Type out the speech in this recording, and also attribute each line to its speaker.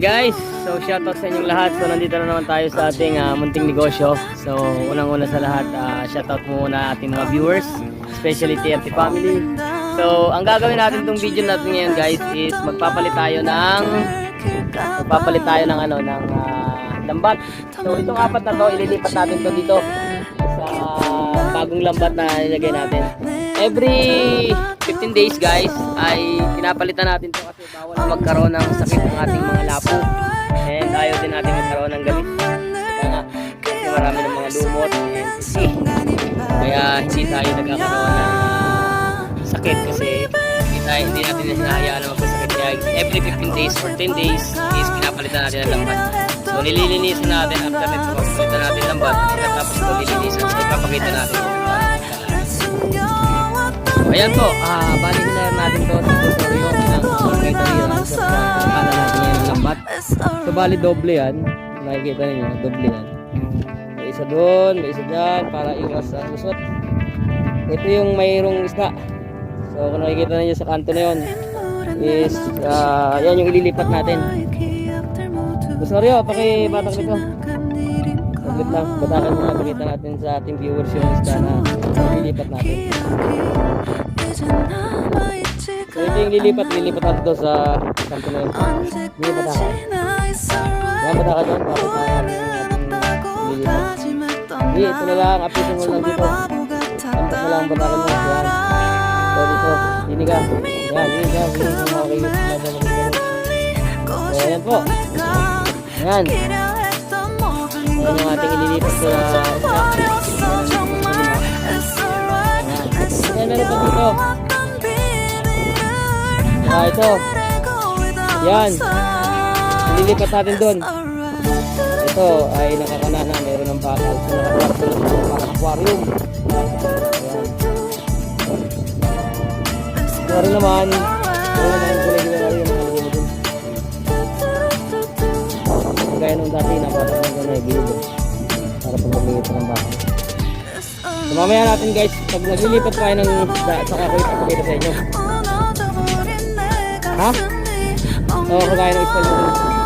Speaker 1: guys, so shoutout sa inyong lahat. So nandito na naman tayo sa ating ah, munting negosyo. So unang-una sa lahat, uh, shoutout muna ating mga viewers, especially TRT family. So ang gagawin natin tong video natin ngayon guys is magpapalit tayo ng magpapalit tayo ng ano ng ah, lambat. So itong apat na to, ililipat natin to dito sa bagong lambat na nilagay natin. Every 15 days guys ay pinapalitan natin to kasi bawal na magkaroon ng sakit ng ating mga lapo. And ayaw din natin magkaroon ng gamit. Kaya nga, kasi marami ng mga lumot. Kaya hindi tayo nagkakaroon ng sakit kasi hindi, hindi natin na hinahayaan na magkasakit. Kaya every 15 days or 10 days is pinapalitan natin ang lambat. So nililinisan natin after nito papalitan natin ang lambat. Tapos po nililinisan so ipapakita natin. Ayan po, ah, balik na natin to sa tutorial ng natin yan ang lambat. So, bali doble yan. Nakikita ninyo, doble yan. May isa doon, may isa dyan, para iwas sa lusot. Ito yung mayroong isda. So, kung nakikita ninyo sa kanto na yun, is, ah, yan yung ililipat natin. Gusto rin, pakibatak nito. Saglit lang, batakan mo na pakita natin sa ating viewers yung isda na ililipat natin. So, ito yung lilipat, lilipat natin to sa kanto na yun. Lilipat ako. Yan, bata ka dyan, bakit ang ating lilipat. Hindi, ito na lang, apisin mo lang dito. Tampak na lang, batakan mo. Yan. So, dito, sini ka. Yan, sini ka, mga kayo. So, ayan po. Ayan. Ayan yung ating ililipat isda. Ayan, meron pa dito. Ah, ito. Yan. Ililipat natin doon. Ito ay nakakana na meron ng bakal. So, nakakwarto na ito parang aquarium. Ito naman. Ito Gaya nung dati na parang nang gano'n gilid. eh. Para pag maglilit ng bakal. So mamaya natin guys, pag naglilipat tayo ng saka ko ipapakita sa inyo. Ha? Oo, kagaya ng style.